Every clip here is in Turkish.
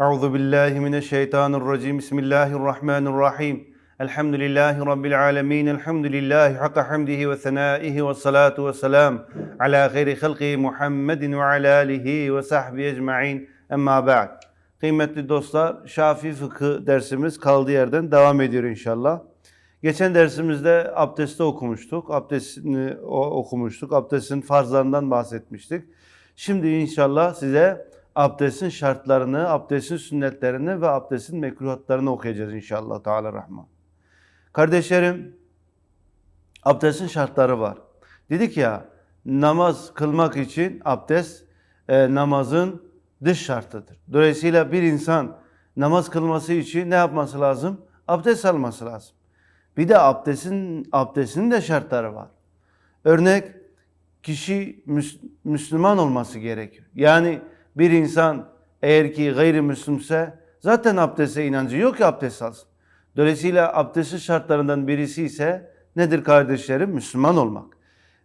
Euzu billahi mineşşeytanirracim. Bismillahirrahmanirrahim. Elhamdülillahi rabbil alamin. Elhamdülillahi hakka hamdihi ve senaihi ve salatu ve selam ala gayri halqi Muhammedin ve ala alihi ve sahbihi ecmaîn. Emma ba'd. Kıymetli dostlar, Şafii fıkıh dersimiz kaldığı yerden devam ediyor inşallah. Geçen dersimizde abdesti okumuştuk. Abdestini okumuştuk. Abdestin farzlarından bahsetmiştik. Şimdi inşallah size abdestin şartlarını, abdestin sünnetlerini ve abdestin mekruhatlarını okuyacağız inşallah Teala Rahman. Kardeşlerim, abdestin şartları var. Dedik ya, namaz kılmak için abdest e, namazın dış şartıdır. Dolayısıyla bir insan namaz kılması için ne yapması lazım? Abdest alması lazım. Bir de abdestin abdestin de şartları var. Örnek kişi Müs- Müslüman olması gerekir. Yani bir insan eğer ki gayrimüslimse zaten abdeste inancı yok ki abdest alsın. Dolayısıyla abdestin şartlarından birisi ise nedir kardeşlerim? Müslüman olmak.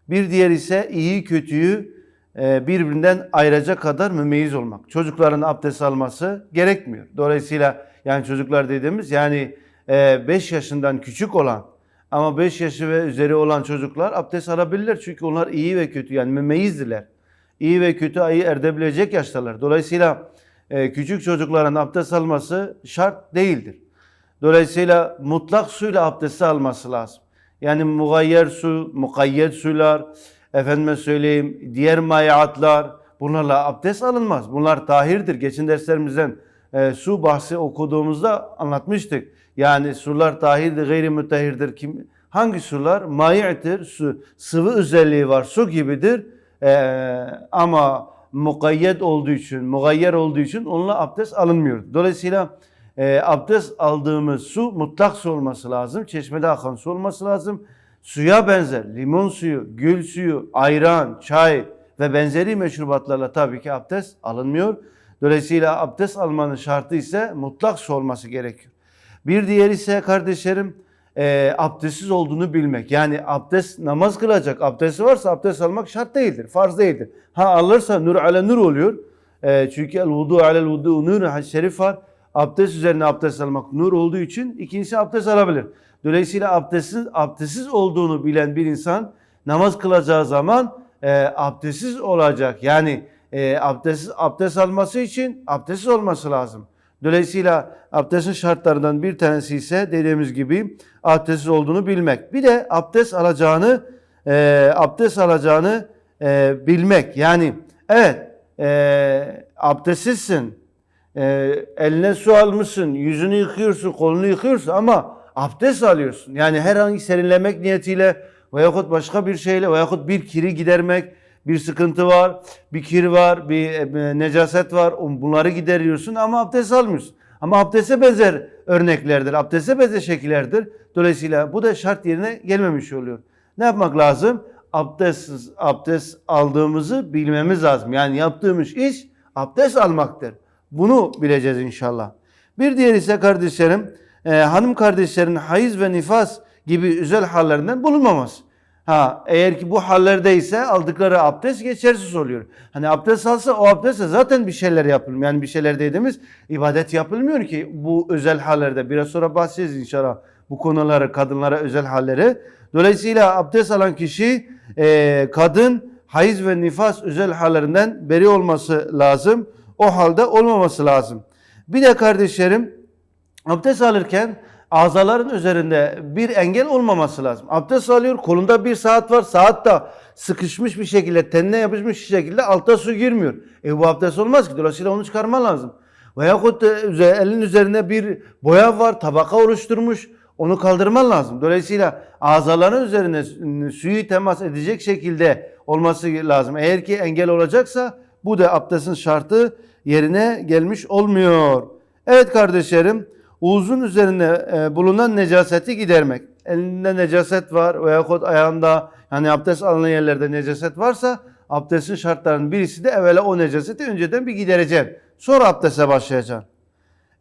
Bir diğer ise iyi kötüyü e, birbirinden ayıracak kadar mümeyiz olmak. Çocukların abdest alması gerekmiyor. Dolayısıyla yani çocuklar dediğimiz yani 5 yaşından küçük olan ama 5 yaşı ve üzeri olan çocuklar abdest alabilirler. Çünkü onlar iyi ve kötü yani mümeyizdiler. İyi ve kötü ayı erdebilecek yaştalar. Dolayısıyla e, küçük çocukların abdest alması şart değildir. Dolayısıyla mutlak suyla abdesti alması lazım. Yani mugayyer su, mukayyet sular, efendime söyleyeyim diğer mayatlar bunlarla abdest alınmaz. Bunlar tahirdir. Geçen derslerimizden e, su bahsi okuduğumuzda anlatmıştık. Yani sular tahirdir, gayri mütehhirdir. Kim, hangi sular? Mayi'tir, su, sıvı özelliği var, su gibidir. E, ama mukayyet olduğu için, mugayyer olduğu için onunla abdest alınmıyor. Dolayısıyla e, abdest aldığımız su mutlak su olması lazım. Çeşmede akan su olması lazım. Suya benzer limon suyu, gül suyu, ayran, çay ve benzeri meşrubatlarla tabii ki abdest alınmıyor. Dolayısıyla abdest almanın şartı ise mutlak su olması gerekiyor. Bir diğeri ise kardeşlerim e, abdestsiz olduğunu bilmek. Yani abdest namaz kılacak abdesti varsa abdest almak şart değildir, farz değildir. Ha alırsa nur ale nur oluyor. E, çünkü el vudu alel vudu nur şerif var. Abdest üzerine abdest almak nur olduğu için ikincisi abdest alabilir. Dolayısıyla abdestsiz, abdestsiz olduğunu bilen bir insan namaz kılacağı zaman e, abdestsiz olacak. Yani e, abdest, abdest alması için abdestsiz olması lazım. Dolayısıyla abdestin şartlarından bir tanesi ise dediğimiz gibi abdestsiz olduğunu bilmek. Bir de abdest alacağını e, abdest alacağını e, bilmek. Yani evet e, abdestsizsin, e, eline su almışsın, yüzünü yıkıyorsun, kolunu yıkıyorsun ama abdest alıyorsun. Yani herhangi serinlemek niyetiyle veyahut başka bir şeyle veyahut bir kiri gidermek, bir sıkıntı var, bir kir var, bir e, necaset var. Bunları gideriyorsun ama abdest almıyorsun. Ama abdeste benzer örneklerdir, abdeste benzer şekillerdir. Dolayısıyla bu da şart yerine gelmemiş oluyor. Ne yapmak lazım? Abdestsiz abdest aldığımızı bilmemiz lazım. Yani yaptığımız iş abdest almaktır. Bunu bileceğiz inşallah. Bir diğer ise kardeşlerim, e, hanım kardeşlerin hayız ve nifas gibi özel hallerinden bulunmaması. Ha eğer ki bu hallerdeyse aldıkları abdest geçersiz oluyor. Hani abdest alsa o abdestle zaten bir şeyler yapılmıyor. Yani bir şeyler dediğimiz ibadet yapılmıyor ki bu özel hallerde. Biraz sonra bahsedeceğiz inşallah bu konuları, kadınlara özel halleri. Dolayısıyla abdest alan kişi e, kadın hayız ve nifas özel hallerinden beri olması lazım. O halde olmaması lazım. Bir de kardeşlerim abdest alırken azaların üzerinde bir engel olmaması lazım. Abdest alıyor, kolunda bir saat var. Saat da sıkışmış bir şekilde, tenine yapışmış bir şekilde alta su girmiyor. E bu abdest olmaz ki. Dolayısıyla onu çıkarman lazım. Veyahut elin üzerine bir boya var, tabaka oluşturmuş. Onu kaldırman lazım. Dolayısıyla azaların üzerine suyu temas edecek şekilde olması lazım. Eğer ki engel olacaksa bu da abdestin şartı yerine gelmiş olmuyor. Evet kardeşlerim, uzun üzerine e, bulunan necaseti gidermek. Elinde necaset var veyahut ayağında yani abdest alınan yerlerde necaset varsa abdestin şartlarının birisi de evvela o necaseti önceden bir gidereceksin. Sonra abdeste başlayacaksın.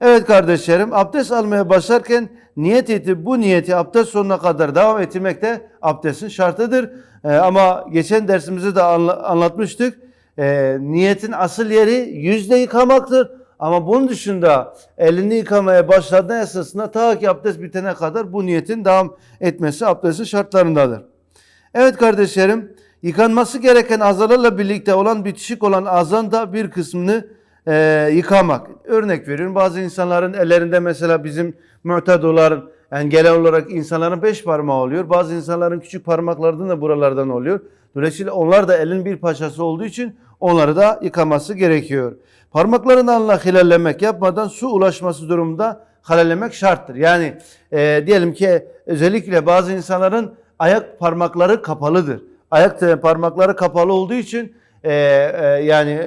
Evet kardeşlerim abdest almaya başlarken niyet edip bu niyeti abdest sonuna kadar devam ettirmek de abdestin şartıdır. Ee, ama geçen dersimizde de anla- anlatmıştık. Ee, niyetin asıl yeri yüzde yıkamaktır. Ama bunun dışında elini yıkamaya başladığı esasında ta ki abdest bitene kadar bu niyetin devam etmesi abdestin şartlarındadır. Evet kardeşlerim, yıkanması gereken azalarla birlikte olan bitişik olan azan da bir kısmını e, yıkamak. Örnek veriyorum bazı insanların ellerinde mesela bizim mu'tadoların yani genel olarak insanların beş parmağı oluyor. Bazı insanların küçük parmaklarından da buralardan oluyor. Dolayısıyla onlar da elin bir parçası olduğu için onları da yıkaması gerekiyor. Parmaklarından hilallemek yapmadan su ulaşması durumunda hilallemek şarttır. Yani e, diyelim ki özellikle bazı insanların ayak parmakları kapalıdır. Ayak parmakları kapalı olduğu için e, e, yani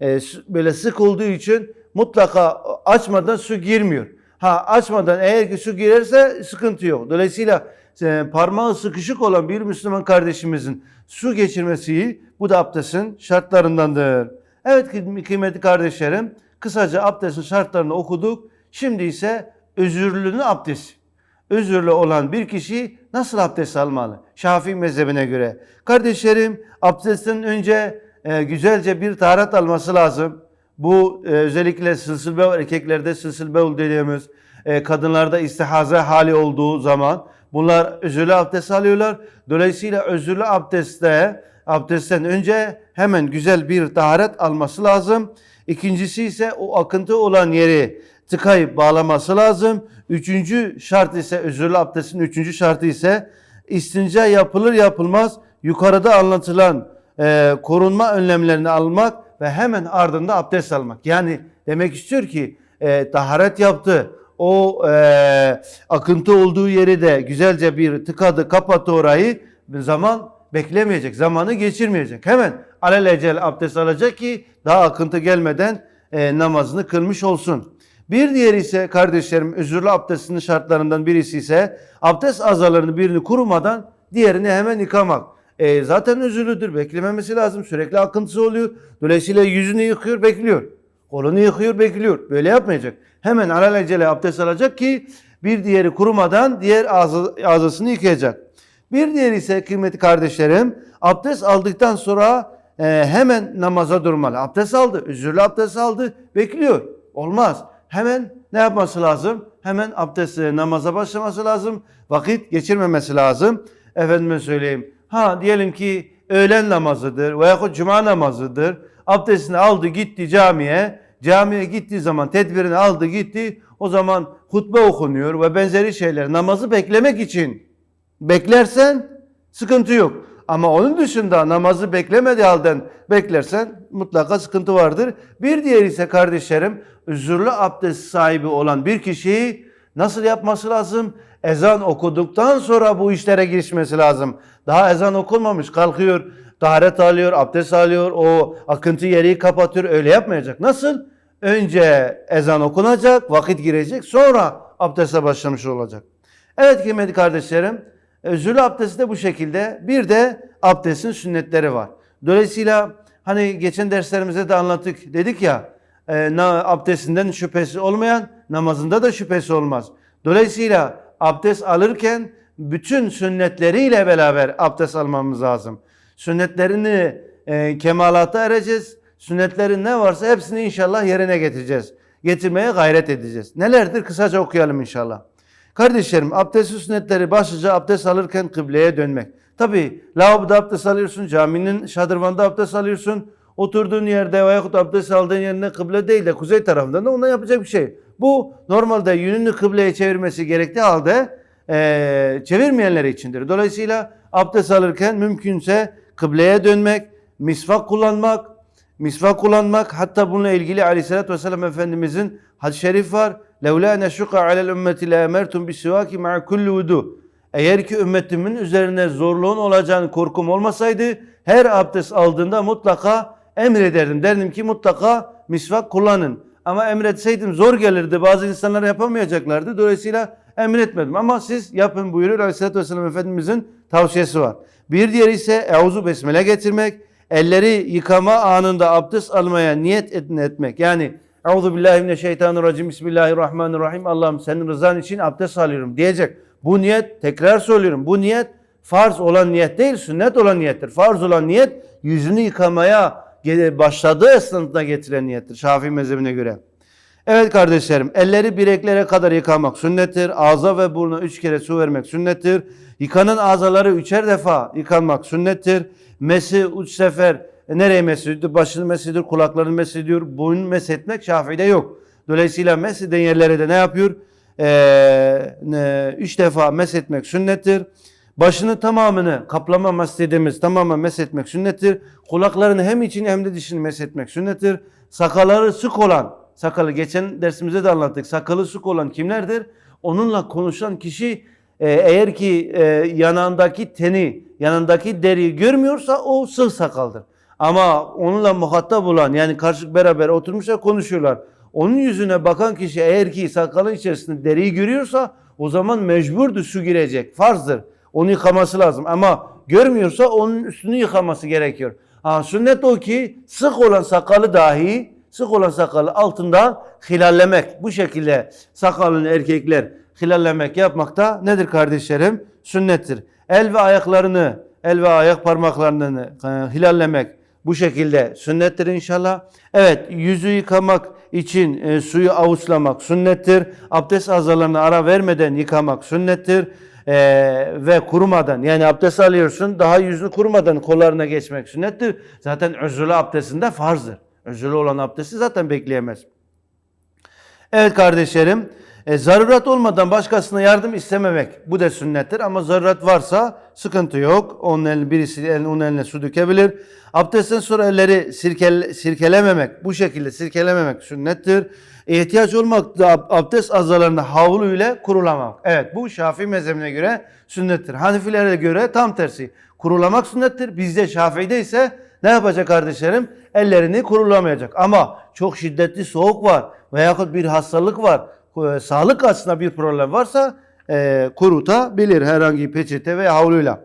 e, böyle sık olduğu için mutlaka açmadan su girmiyor. Ha açmadan eğer ki su girerse sıkıntı yok. Dolayısıyla e, parmağı sıkışık olan bir Müslüman kardeşimizin su geçirmesi bu da abdestin şartlarındandır. Evet kıymetli kardeşlerim kısaca abdestin şartlarını okuduk. Şimdi ise özürlünün abdesti. Özürlü olan bir kişi nasıl abdest almalı? Şafii mezhebine göre. Kardeşlerim abdestten önce e, güzelce bir taharat alması lazım. Bu e, özellikle sılsıl bev erkeklerde sılsıl bev dediğimiz e, kadınlarda istihaza hali olduğu zaman bunlar özürlü abdest alıyorlar. Dolayısıyla özürlü abdestte abdestten önce hemen güzel bir taharet alması lazım. İkincisi ise o akıntı olan yeri tıkayıp bağlaması lazım. Üçüncü şart ise özürlü abdestin üçüncü şartı ise istinca yapılır yapılmaz yukarıda anlatılan e, korunma önlemlerini almak ve hemen ardında abdest almak. Yani demek istiyor ki e, taharet yaptı. O e, akıntı olduğu yeri de güzelce bir tıkadı kapattı orayı. Bir zaman beklemeyecek. Zamanı geçirmeyecek. Hemen alelacele abdest alacak ki daha akıntı gelmeden e, namazını kılmış olsun. Bir diğeri ise kardeşlerim özürlü abdestinin şartlarından birisi ise abdest azalarını birini kurumadan diğerini hemen yıkamak. E, zaten özürlüdür. Beklememesi lazım. Sürekli akıntısı oluyor. Dolayısıyla yüzünü yıkıyor, bekliyor. Kolunu yıkıyor, bekliyor. Böyle yapmayacak. Hemen alelacele abdest alacak ki bir diğeri kurumadan diğer ağzı, ağzısını yıkayacak. Bir diğeri ise kıymetli kardeşlerim abdest aldıktan sonra e, hemen namaza durmalı. Abdest aldı, özürlü abdest aldı, bekliyor. Olmaz. Hemen ne yapması lazım? Hemen abdest namaza başlaması lazım. Vakit geçirmemesi lazım. Efendime söyleyeyim. Ha diyelim ki öğlen namazıdır veya cuma namazıdır. Abdestini aldı gitti camiye. Camiye gittiği zaman tedbirini aldı gitti. O zaman hutbe okunuyor ve benzeri şeyler. Namazı beklemek için beklersen sıkıntı yok. Ama onun dışında namazı beklemediği halden beklersen mutlaka sıkıntı vardır. Bir diğer ise kardeşlerim özürlü abdest sahibi olan bir kişiyi nasıl yapması lazım? Ezan okuduktan sonra bu işlere girişmesi lazım. Daha ezan okunmamış kalkıyor, taharet alıyor, abdest alıyor, o akıntı yeri kapatıyor. Öyle yapmayacak. Nasıl? Önce ezan okunacak, vakit girecek, sonra abdeste başlamış olacak. Evet kıymetli kardeşlerim, özürlü abdesti de bu şekilde. Bir de abdestin sünnetleri var. Dolayısıyla hani geçen derslerimizde de anlattık. Dedik ya, e, abdestinden şüphesi olmayan namazında da şüphesi olmaz. Dolayısıyla abdest alırken bütün sünnetleriyle beraber abdest almamız lazım. Sünnetlerini e, kemalata ereceğiz. Sünnetlerin ne varsa hepsini inşallah yerine getireceğiz. Getirmeye gayret edeceğiz. Nelerdir? Kısaca okuyalım inşallah. Kardeşlerim abdest sünnetleri başlıca abdest alırken kıbleye dönmek. Tabi lavaboda abdest alıyorsun, caminin şadırvanda abdest alıyorsun. Oturduğun yerde veyahut abdest aldığın yerine kıble değil de kuzey tarafından da ona yapacak bir şey. Bu normalde yönünü kıbleye çevirmesi gerektiği halde e, çevirmeyenler içindir. Dolayısıyla abdest alırken mümkünse kıbleye dönmek, misvak kullanmak, misvak kullanmak hatta bununla ilgili aleyhissalatü vesselam Efendimizin hadis-i şerif var. لَوْلَا نَشُقَ عَلَى الْاُمَّةِ لَاَمَرْتُمْ بِسِوَاكِ مَعَ كُلِّ وُدُوا Eğer ki ümmetimin üzerine zorluğun olacağını korkum olmasaydı her abdest aldığında mutlaka emrederdim. Derdim ki mutlaka misvak kullanın. Ama emretseydim zor gelirdi. Bazı insanlar yapamayacaklardı. Dolayısıyla emretmedim. Ama siz yapın buyuruyor Aleyhisselatü Vesselam Efendimizin tavsiyesi var. Bir diğeri ise Euzu Besmele getirmek. Elleri yıkama anında abdest almaya niyet etmek. Yani Euzu billahi mineşşeytanirracim. Bismillahirrahmanirrahim. Allah'ım senin rızan için abdest alıyorum diyecek. Bu niyet tekrar söylüyorum. Bu niyet farz olan niyet değil, sünnet olan niyettir. Farz olan niyet yüzünü yıkamaya başladığı esnasında getiren niyettir Şafii mezhebine göre. Evet kardeşlerim, elleri bileklere kadar yıkamak sünnettir. Ağza ve buruna üç kere su vermek sünnettir. Yıkanan ağzaları üçer defa yıkanmak sünnettir. Mesi üç sefer e, nereye mesediyor? Başını mesediyor, kulaklarını mesediyor. Boynunu meshetmek Şafii'de yok. Dolayısıyla mesheden yerlere de ne yapıyor? Ee, üç defa meshetmek sünnettir. Başını tamamını kaplama mesledimiz tamamen meshetmek sünnettir. Kulaklarını hem içini hem de dışını meshetmek sünnettir. Sakaları sık olan, sakalı geçen dersimizde de anlattık. Sakalı sık olan kimlerdir? Onunla konuşan kişi e, eğer ki e, yanındaki teni, yanındaki deriyi görmüyorsa o sığ sakaldır. Ama onunla muhatap olan yani karşılık beraber oturmuşlar konuşuyorlar. Onun yüzüne bakan kişi eğer ki sakalın içerisinde deriyi görüyorsa o zaman mecburdur su girecek. Farzdır. Onu yıkaması lazım. Ama görmüyorsa onun üstünü yıkaması gerekiyor. Ha, sünnet o ki sık olan sakalı dahi sık olan sakalı altından hilallemek. Bu şekilde sakalını erkekler hilallemek yapmakta nedir kardeşlerim? Sünnettir. El ve ayaklarını, el ve ayak parmaklarını e, hilallemek bu şekilde sünnettir inşallah. Evet yüzü yıkamak için e, suyu avuçlamak sünnettir. Abdest azalarına ara vermeden yıkamak sünnettir. E, ve kurumadan yani abdest alıyorsun daha yüzünü kurumadan kollarına geçmek sünnettir. Zaten özürlü abdestinde farzdır. Özürlü olan abdesti zaten bekleyemez. Evet kardeşlerim, e, zaruret olmadan başkasına yardım istememek bu da sünnettir ama zaruret varsa sıkıntı yok. Onun eline, birisi elini, onun eline su dökebilir. Abdestten sonra elleri sirkel, sirkelememek, bu şekilde sirkelememek sünnettir. İhtiyaç olmakta abdest azalarında havlu ile kurulamak. Evet bu Şafii mezhebine göre sünnettir. Hanefilere göre tam tersi. Kurulamak sünnettir. Bizde Şafii'de ise ne yapacak kardeşlerim? Ellerini kurulamayacak. Ama çok şiddetli soğuk var veyahut bir hastalık var. e, Sağlık açısından bir problem varsa e, kurutabilir herhangi peçete veya havluyla.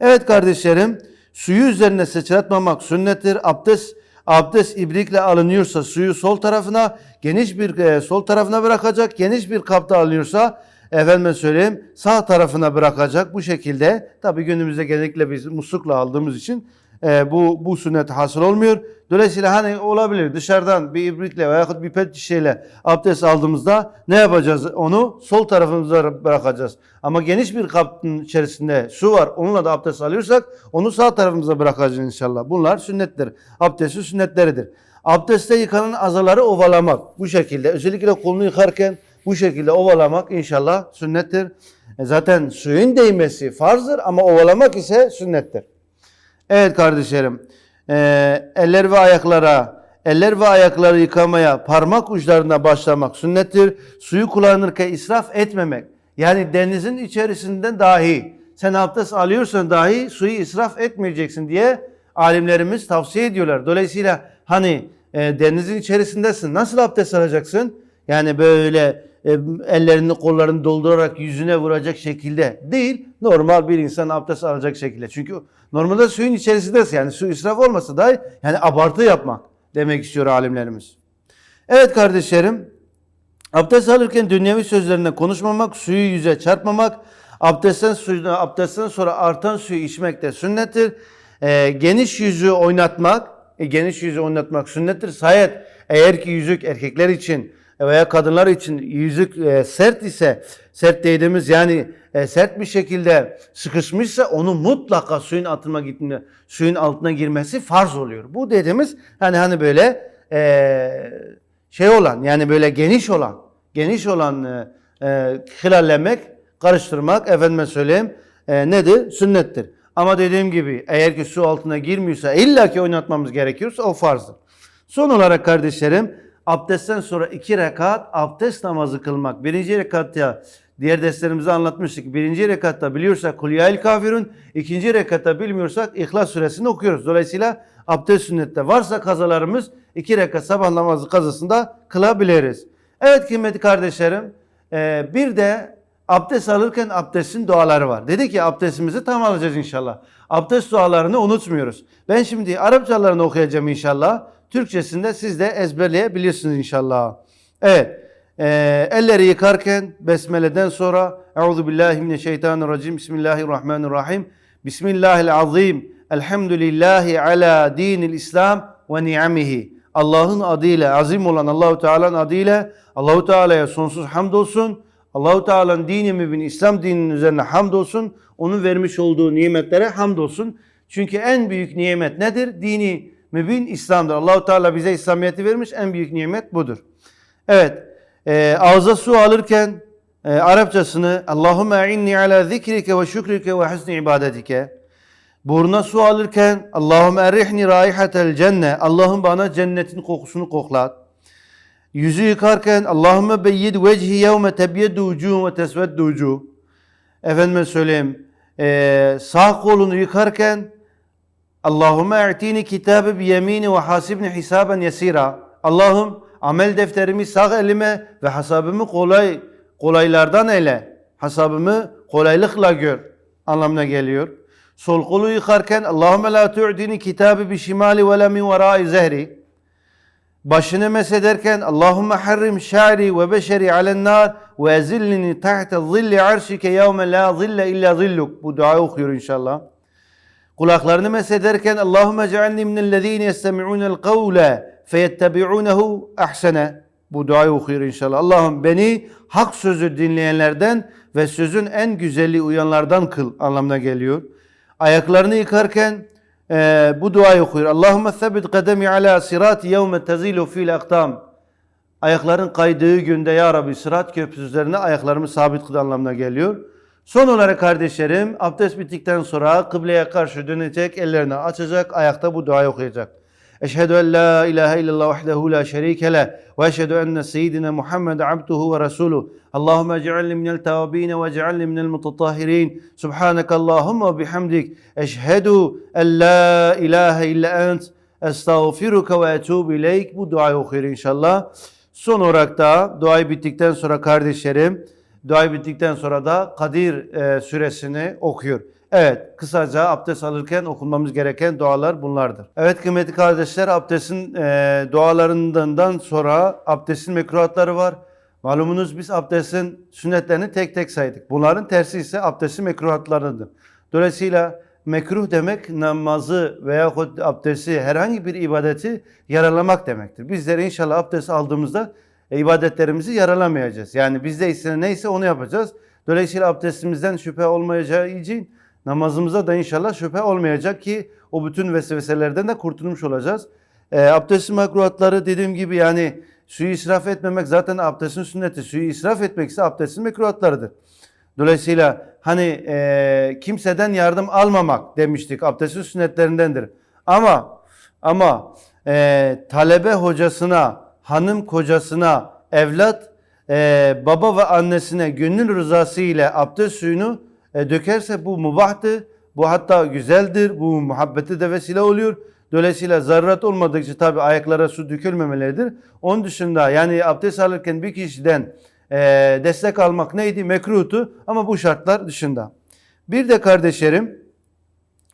Evet kardeşlerim, suyu üzerine sıçratmamak sünnettir. Abdest abdest ibrikle alınıyorsa suyu sol tarafına, geniş bir e, sol tarafına bırakacak. Geniş bir kapta alınıyorsa efendime söyleyeyim sağ tarafına bırakacak. Bu şekilde tabii günümüzde genellikle biz muslukla aldığımız için e, bu bu sünnet hasıl olmuyor. Dolayısıyla hani olabilir dışarıdan bir ibrikle veya bir pet şişeyle abdest aldığımızda ne yapacağız? Onu sol tarafımıza bırakacağız. Ama geniş bir kapın içerisinde su var. Onunla da abdest alıyorsak onu sağ tarafımıza bırakacağız inşallah. Bunlar sünnettir. Abdestin sünnetleridir. Abdestte yıkanan azaları ovalamak bu şekilde. Özellikle kolunu yıkarken bu şekilde ovalamak inşallah sünnettir. E zaten suyun değmesi farzdır ama ovalamak ise sünnettir. Evet kardeşlerim, eee, eller ve ayaklara, eller ve ayakları yıkamaya parmak uçlarına başlamak sünnettir. Suyu kullanırken israf etmemek. Yani denizin içerisinden dahi sen abdest alıyorsan dahi suyu israf etmeyeceksin diye alimlerimiz tavsiye ediyorlar. Dolayısıyla hani e, denizin içerisindesin nasıl abdest alacaksın? Yani böyle e, ellerini kollarını doldurarak yüzüne vuracak şekilde değil. Normal bir insan abdest alacak şekilde. Çünkü normalde suyun içerisindesin. Yani su israf olmasa dahi yani abartı yapmak demek istiyor alimlerimiz. Evet kardeşlerim Abdest alırken dünyevi sözlerine konuşmamak, suyu yüze çarpmamak, abdestten, suyuna, abdestten sonra artan suyu içmek de sünnettir. Ee, geniş yüzü oynatmak, e, geniş yüzü oynatmak sünnettir. Sayet eğer ki yüzük erkekler için veya kadınlar için yüzük e, sert ise, sert dediğimiz yani e, sert bir şekilde sıkışmışsa onu mutlaka suyun altına gitme, suyun altına girmesi farz oluyor. Bu dediğimiz hani hani böyle e, şey olan yani böyle geniş olan geniş olan e, e, hilallemek, karıştırmak efendime söyleyeyim e, nedir? Sünnettir. Ama dediğim gibi eğer ki su altına girmiyorsa illaki oynatmamız gerekiyorsa o farzdır. Son olarak kardeşlerim abdestten sonra iki rekat abdest namazı kılmak. Birinci rekatta diğer derslerimizde anlatmıştık. Birinci rekatta biliyorsak Kul ya el kafirun. ikinci rekatta bilmiyorsak İhlas suresini okuyoruz. Dolayısıyla abdest sünnette varsa kazalarımız iki rekat sabah namazı kazasında kılabiliriz. Evet kıymetli kardeşlerim e, bir de abdest alırken abdestin duaları var. Dedi ki abdestimizi tam alacağız inşallah. Abdest dualarını unutmuyoruz. Ben şimdi Arapçalarını okuyacağım inşallah. Türkçesinde siz de ezberleyebilirsiniz inşallah. Evet. Ee, elleri yıkarken Besmele'den sonra Euzu billahi mineşşeytanirracim. Bismillahirrahmanirrahim. Bismillahirrahmanirrahim. Elhamdülillahi ala dinil İslam ve ni'amihi. Allah'ın adıyla, azim olan Allahu Teala'nın adıyla Allahu Teala'ya sonsuz hamdolsun. Allahu Teala'nın dini mübin İslam dininin üzerine hamdolsun. Onun vermiş olduğu nimetlere hamdolsun. Çünkü en büyük nimet nedir? Dini mübin İslam'dır. Allahu Teala bize İslamiyeti vermiş. En büyük nimet budur. Evet. E, ağza su alırken e, Arapçasını Allahümme inni ala zikrike ve şükrike ve husni ibadetike. Buruna su alırken Allahümme erihni raihatel cenne. Allah'ım bana cennetin kokusunu koklat. Yüzü yıkarken Allahümme beyyid vecihi yevme tebyeddu vucuhum ve tesveddu vucuh. Efendime söyleyeyim. e, sağ kolunu yıkarken Allahümme e'tini kitabı bi yemini ve hasibni hisaben yesira. Allah'ım amel defterimi sağ elime ve hasabımı kolay kolaylardan eyle. Hasabımı kolaylıkla gör anlamına geliyor. Sol kolu yıkarken Allahümme la tu'dini kitabı bi şimali ve la min verai zehri. Başını mesederken Allahümme harrim şa'ri ve beşeri alen nar ve ezillini tahte zilli arşike yevme la zille illa zilluk. Bu duayı okuyor inşallah. Kulaklarını mesederken Allahümme cealni minellezine yestemi'unel kavle feyettebi'unehu ahsene. Bu duayı okuyor inşallah. Allah'ım beni hak sözü dinleyenlerden ve sözün en güzeli uyanlardan kıl anlamına geliyor. Ayaklarını yıkarken e, bu duayı okuyor. Allahümme sebbit kademi ala sirati yevme tezilu fil aktam. Ayakların kaydığı günde ya Rabbi sırat köprüsü üzerine ayaklarımı sabit kıl anlamına geliyor. Son olarak kardeşlerim abdest bittikten sonra kıbleye karşı dönecek, ellerini açacak, ayakta bu duayı okuyacak. Eşhedü en la ilahe illallah vahdehu la şerike leh ve eşhedü enne seyyidina Muhammed abduhu ve resuluh. Allahümme cealni minel tevabine ve cealni minel mutatahhirin. Subhaneke Allahümme bihamdik. Eşhedü en la ilahe illa ent. Estağfiruka ve etubu ileyk. Bu duayı okuyor inşallah. Son olarak da duayı bittikten sonra kardeşlerim Dua bittikten sonra da Kadir e, suresini okuyor. Evet, kısaca abdest alırken okunmamız gereken dualar bunlardır. Evet kıymetli kardeşler, abdestin e, dualarından sonra abdestin mekruhatları var. Malumunuz biz abdestin sünnetlerini tek tek saydık. Bunların tersi ise abdestin mekruhatlarıdır. Dolayısıyla mekruh demek namazı veya abdesti herhangi bir ibadeti yaralamak demektir. Bizler inşallah abdest aldığımızda ibadetlerimizi yaralamayacağız. Yani bizde ise neyse onu yapacağız. Dolayısıyla abdestimizden şüphe olmayacağı için namazımıza da inşallah şüphe olmayacak ki o bütün vesveselerden de kurtulmuş olacağız. E, abdestin makruhatları dediğim gibi yani suyu israf etmemek zaten abdestin sünneti. Suyu israf etmek ise abdestin mekruhatlarıdır. Dolayısıyla hani e, kimseden yardım almamak demiştik abdestin sünnetlerindendir. Ama ama e, talebe hocasına hanım kocasına, evlat e, baba ve annesine gönül rızası ile abdest suyunu e, dökerse bu mubahtır. Bu hatta güzeldir. Bu muhabbete de vesile oluyor. Dolayısıyla zaruret olmadıkça tabi ayaklara su dökülmemeleridir. Onun dışında yani abdest alırken bir kişiden e, destek almak neydi? Mekruhtu ama bu şartlar dışında. Bir de kardeşlerim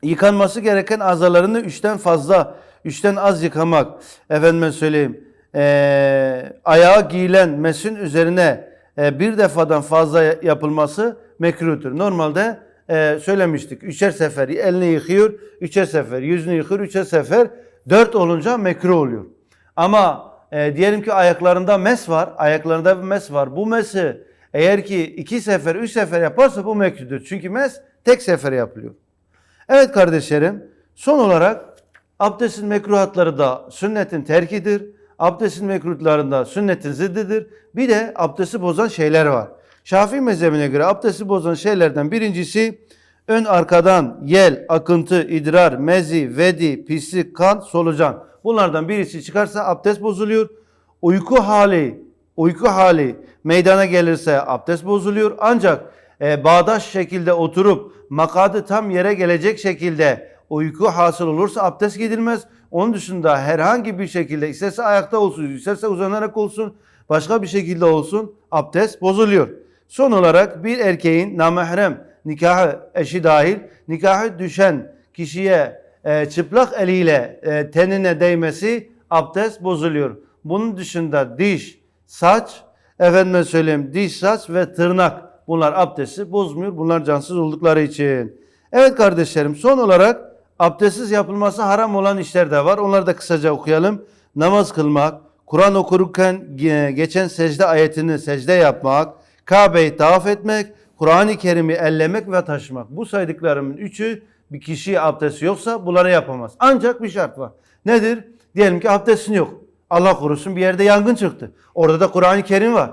yıkanması gereken azalarını üçten fazla, üçten az yıkamak. Efendime söyleyeyim e, ayağa giyilen mesin üzerine e, bir defadan fazla yapılması mekruhtur. Normalde e, söylemiştik. Üçer sefer elini yıkıyor, üçer sefer yüzünü yıkıyor, üçer sefer dört olunca mekruh oluyor. Ama e, diyelim ki ayaklarında mes var, ayaklarında bir mes var. Bu mesi eğer ki iki sefer, üç sefer yaparsa bu mekruhtur. Çünkü mes tek sefer yapılıyor. Evet kardeşlerim, son olarak abdestin mekruhatları da sünnetin terkidir abdestin mekruhlarında sünnetin ziddidir. Bir de abdesti bozan şeyler var. Şafii mezhebine göre abdesti bozan şeylerden birincisi ön arkadan yel, akıntı, idrar, mezi, vedi, pislik, kan, solucan. Bunlardan birisi çıkarsa abdest bozuluyor. Uyku hali, uyku hali meydana gelirse abdest bozuluyor. Ancak e, bağdaş şekilde oturup makadı tam yere gelecek şekilde uyku hasıl olursa abdest gidilmez. Onun dışında herhangi bir şekilde isterse ayakta olsun, isterse uzanarak olsun, başka bir şekilde olsun abdest bozuluyor. Son olarak bir erkeğin namahrem nikahı eşi dahil nikahı düşen kişiye e, çıplak eliyle e, tenine değmesi abdest bozuluyor. Bunun dışında diş, saç, efendime söyleyeyim diş, saç ve tırnak bunlar abdesti bozmuyor. Bunlar cansız oldukları için. Evet kardeşlerim son olarak abdestsiz yapılması haram olan işler de var. Onları da kısaca okuyalım. namaz kılmak, Kur'an okurken ge- geçen secde ayetini secde yapmak, Kabe'yi tavaf etmek, Kur'an-ı Kerim'i ellemek ve taşımak. Bu saydıklarımın üçü bir kişi abdesti yoksa bunları yapamaz. Ancak bir şart var. Nedir? Diyelim ki abdestin yok. Allah korusun bir yerde yangın çıktı. Orada da Kur'an-ı Kerim var.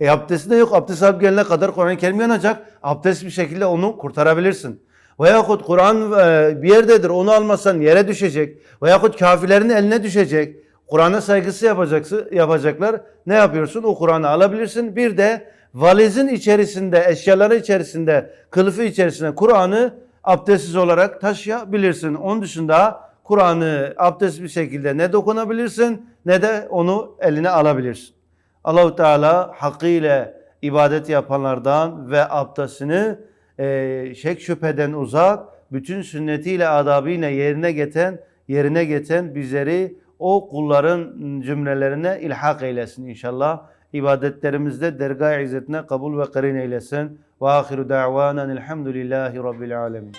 E abdestin de yok. Abdest alıp gelene kadar Kur'an-ı Kerim yanacak. Abdest bir şekilde onu kurtarabilirsin. Veyahut Kur'an e, bir yerdedir onu almasan yere düşecek. Veyahut kafirlerin eline düşecek. Kur'an'a saygısı yapacaksın, yapacaklar. Ne yapıyorsun? O Kur'an'ı alabilirsin. Bir de valizin içerisinde, eşyaları içerisinde, kılıfı içerisinde Kur'an'ı abdestsiz olarak taşıyabilirsin. Onun dışında Kur'an'ı abdestsiz bir şekilde ne dokunabilirsin ne de onu eline alabilirsin. Allahu Teala hakkıyla ibadet yapanlardan ve abdestini e, şek şüpheden uzak, bütün sünnetiyle adabıyla yerine getiren, yerine getiren bizleri o kulların cümlelerine ilhak eylesin inşallah. İbadetlerimizde dergah izzetine kabul ve karin eylesin. Ve ahiru da'vanen elhamdülillahi rabbil alemin.